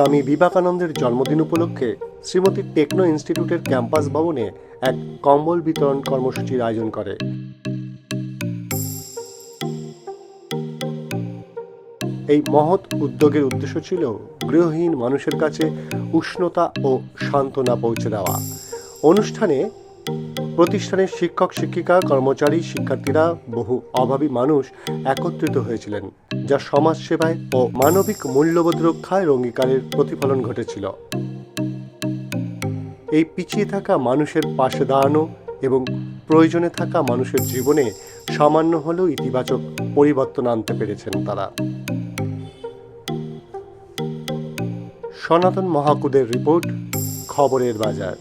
স্বামী বিবেকানন্দের জন্মদিন উপলক্ষে শ্রীমতী টেকনো ইনস্টিটিউটের ক্যাম্পাস ভবনে এক কম্বল বিতরণ কর্মসূচির আয়োজন করে। এই মহৎ উদ্যোগের উদ্দেশ্য ছিল গৃহহীন মানুষের কাছে উষ্ণতা ও সান্ত্বনা পৌঁছে দেওয়া। অনুষ্ঠানে প্রতিষ্ঠানের শিক্ষক, শিক্ষিকা, কর্মচারী, শিক্ষার্থীরা বহু অভাবী মানুষ একত্রিত হয়েছিলেন, যা সমাজ সেবায় ও মানবিক মূল্যবোধ রক্ষায় অঙ্গীকারের প্রতিফলন ঘটেছিল। এই পিছিয়ে থাকা মানুষের পাশে দাঁড়ানো এবং প্রয়োজনে থাকা মানুষের জীবনে সামান্য হলেও ইতিবাচক পরিবর্তন আনতে পেরেছেন তারা। সনাতন মহাকুদের রিপোর্ট, খবরের বাজার।